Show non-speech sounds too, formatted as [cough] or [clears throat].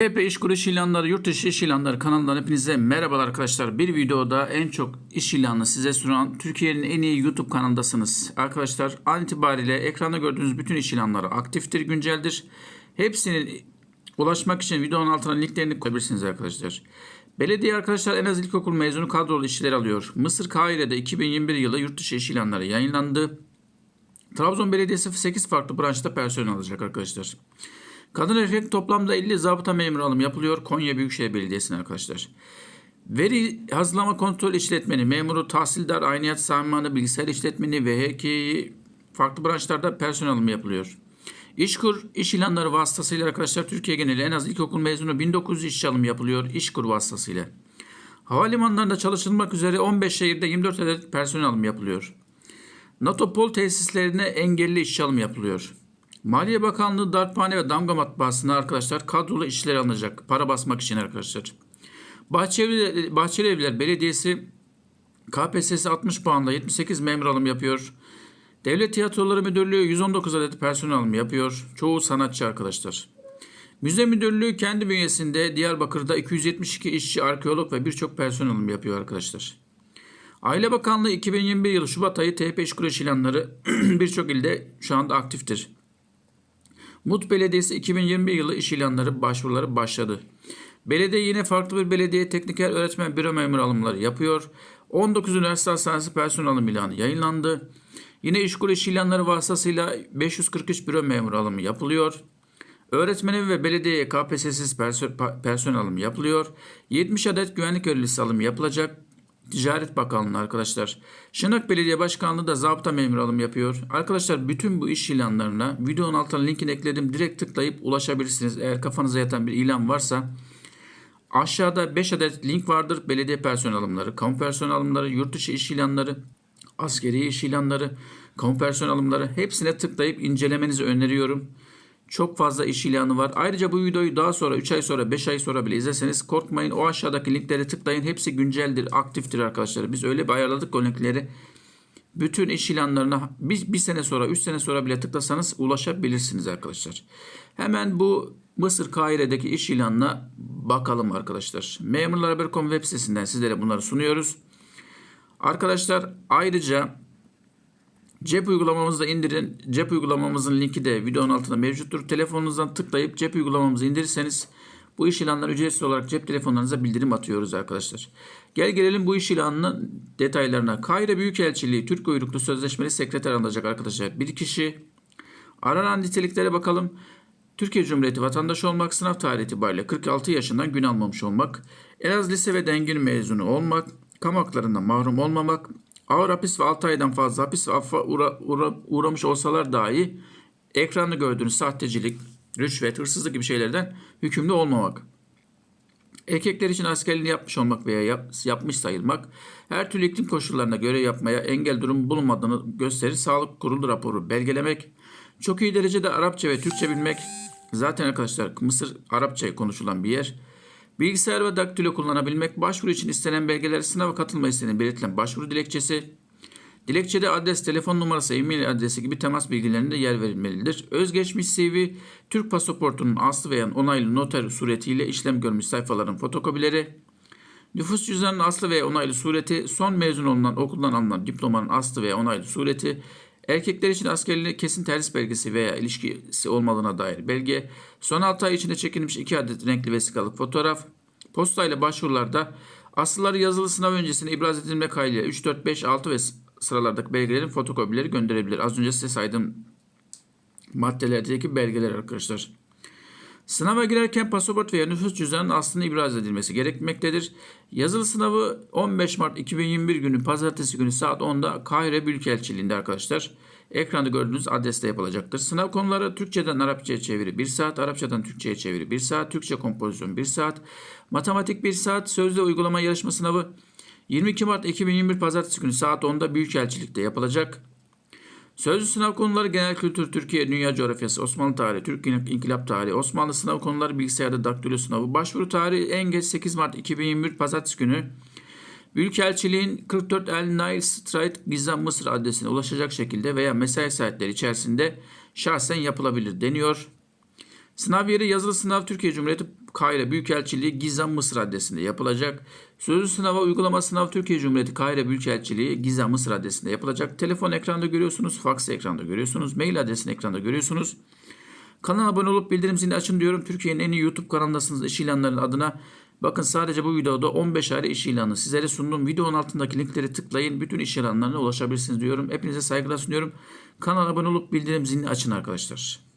TP İş Kuru İş İlanları, Yurt Dışı İş İlanları kanalından hepinize merhabalar arkadaşlar. Bir videoda en çok iş ilanını size sunan Türkiye'nin en iyi YouTube kanalındasınız. Arkadaşlar an itibariyle ekranda gördüğünüz bütün iş ilanları aktiftir, günceldir. Hepsinin ulaşmak için videonun altına linklerini koyabilirsiniz arkadaşlar. Belediye arkadaşlar en az ilkokul mezunu kadrolu işçiler alıyor. Mısır Kahire'de 2021 yılı yurt dışı iş ilanları yayınlandı. Trabzon Belediyesi 8 farklı branşta personel alacak arkadaşlar. Kadın erkek toplamda 50 zabıta memuru alım yapılıyor Konya Büyükşehir Belediyesi'ne arkadaşlar. Veri hazırlama kontrol işletmeni, memuru, tahsildar, ayniyat sahmanı, bilgisayar işletmeni ve HK'yi farklı branşlarda personel alımı yapılıyor. İşkur, iş ilanları vasıtasıyla arkadaşlar Türkiye geneli en az ilkokul mezunu 1900 işçi alım yapılıyor İşkur vasıtasıyla. Havalimanlarında çalışılmak üzere 15 şehirde 24 adet personel alım yapılıyor. NATO pol tesislerine engelli işçi alım yapılıyor. Maliye Bakanlığı darphane ve damga matbaasına arkadaşlar kadrolu işçiler alınacak. Para basmak için arkadaşlar. Bahçeli, Bahçeli Evler Belediyesi KPSS 60 puanla 78 memur alım yapıyor. Devlet Tiyatroları Müdürlüğü 119 adet personel alımı yapıyor. Çoğu sanatçı arkadaşlar. Müze Müdürlüğü kendi bünyesinde Diyarbakır'da 272 işçi, arkeolog ve birçok personel alımı yapıyor arkadaşlar. Aile Bakanlığı 2021 yılı Şubat ayı TP iş ilanları [clears throat] birçok ilde şu anda aktiftir. Mut Belediyesi 2021 yılı iş ilanları başvuruları başladı. Belediye yine farklı bir belediye tekniker öğretmen büro memur alımları yapıyor. 19 üniversite hastanesi personel alım ilanı yayınlandı. Yine işkur iş ilanları vasıtasıyla 543 büro memur alımı yapılıyor. Öğretmenin ve belediyeye KPSS'siz perso- personel alımı yapılıyor. 70 adet güvenlik görevlisi alımı yapılacak. Ticaret Bakanlığı arkadaşlar. Şırnak Belediye Başkanlığı da zabıta memur alım yapıyor. Arkadaşlar bütün bu iş ilanlarına videonun altına linkini ekledim. Direkt tıklayıp ulaşabilirsiniz. Eğer kafanıza yatan bir ilan varsa aşağıda 5 adet link vardır. Belediye personel alımları, kamu personel alımları, yurt dışı iş ilanları, askeri iş ilanları, kamu personel alımları hepsine tıklayıp incelemenizi öneriyorum. Çok fazla iş ilanı var. Ayrıca bu videoyu daha sonra 3 ay sonra 5 ay sonra bile izlerseniz korkmayın. O aşağıdaki linklere tıklayın. Hepsi günceldir, aktiftir arkadaşlar. Biz öyle bir ayarladık o linkleri. Bütün iş ilanlarına bir, bir sene sonra 3 sene sonra bile tıklasanız ulaşabilirsiniz arkadaşlar. Hemen bu Mısır Kahire'deki iş ilanına bakalım arkadaşlar. Memurlar web sitesinden sizlere bunları sunuyoruz. Arkadaşlar ayrıca Cep uygulamamızı indirin. Cep uygulamamızın linki de videonun altında mevcuttur. Telefonunuzdan tıklayıp cep uygulamamızı indirirseniz bu iş ilanları ücretsiz olarak cep telefonlarınıza bildirim atıyoruz arkadaşlar. Gel gelelim bu iş ilanının detaylarına. Kahire Büyükelçiliği Türk uyruklu sözleşmeli sekreter alınacak arkadaşlar. Bir kişi. Aranan niteliklere bakalım. Türkiye Cumhuriyeti vatandaşı olmak, sınav tarihi itibariyle 46 yaşından gün almamış olmak, en az lise ve dengin mezunu olmak, kamu haklarından mahrum olmamak, ağır hapis ve 6 aydan fazla hapis ve affa uğra, uğra, uğramış olsalar dahi ekranda gördüğünüz sahtecilik, rüşvet, hırsızlık gibi şeylerden hükümlü olmamak. Erkekler için askerliğini yapmış olmak veya yap, yapmış sayılmak, her türlü iklim koşullarına göre yapmaya engel durum bulunmadığını gösterir sağlık kurulu raporu belgelemek, çok iyi derecede Arapça ve Türkçe bilmek, zaten arkadaşlar Mısır Arapça konuşulan bir yer, Bilgisayar ve daktilo kullanabilmek, başvuru için istenen belgeler, sınava katılma isteğinin belirtilen başvuru dilekçesi, dilekçede adres, telefon numarası, e-mail adresi gibi temas bilgilerinde yer verilmelidir. Özgeçmiş CV, Türk pasaportunun aslı veya onaylı noter suretiyle işlem görmüş sayfaların fotokopileri, nüfus cüzdanının aslı veya onaylı sureti, son mezun olunan okuldan alınan diplomanın aslı veya onaylı sureti, Erkekler için askerliğine kesin terhis belgesi veya ilişkisi olmadığına dair belge, son 6 ay içinde çekilmiş 2 adet renkli vesikalık fotoğraf, postayla başvurularda asılları yazılı sınav öncesine ibraz edilme kaydıyla 3, 4, 5, 6 ve sıralardaki belgelerin fotokopileri gönderebilir. Az önce size saydığım maddelerdeki belgeler arkadaşlar. Sınava girerken pasaport veya nüfus cüzdanının aslında ibraz edilmesi gerekmektedir. Yazılı sınavı 15 Mart 2021 günü pazartesi günü saat 10'da Kahire Büyükelçiliğinde arkadaşlar. Ekranda gördüğünüz adreste yapılacaktır. Sınav konuları Türkçeden Arapçaya çeviri 1 saat, Arapçadan Türkçe'ye çeviri 1 saat, Türkçe kompozisyon 1 saat, matematik 1 saat, sözlü uygulama yarışma sınavı 22 Mart 2021 pazartesi günü saat 10'da Büyükelçilik'te yapılacak. Sözlü sınav konuları genel kültür, Türkiye, dünya coğrafyası, Osmanlı tarihi, Türk inkılap tarihi, Osmanlı sınav konuları bilgisayarda daktilo sınavı. Başvuru tarihi en geç 8 Mart 2021 Pazartesi günü. Büyükelçiliğin 44 El Nile Street Gizem Mısır adresine ulaşacak şekilde veya mesai saatleri içerisinde şahsen yapılabilir deniyor. Sınav yeri yazılı sınav Türkiye Cumhuriyeti Kahire Büyükelçiliği Gizem Mısır adresinde yapılacak. Sözlü sınava uygulama sınav Türkiye Cumhuriyeti Kahire Büyükelçiliği Gizem Mısır adresinde yapılacak. Telefon ekranda görüyorsunuz, faks ekranda görüyorsunuz, mail adresini ekranda görüyorsunuz. Kanala abone olup bildirim zilini açın diyorum. Türkiye'nin en iyi YouTube kanalındasınız iş ilanlarının adına. Bakın sadece bu videoda 15 ayrı iş ilanı sizlere sundum. Videonun altındaki linkleri tıklayın. Bütün iş ilanlarına ulaşabilirsiniz diyorum. Hepinize saygılar sunuyorum. Kanala abone olup bildirim zilini açın arkadaşlar.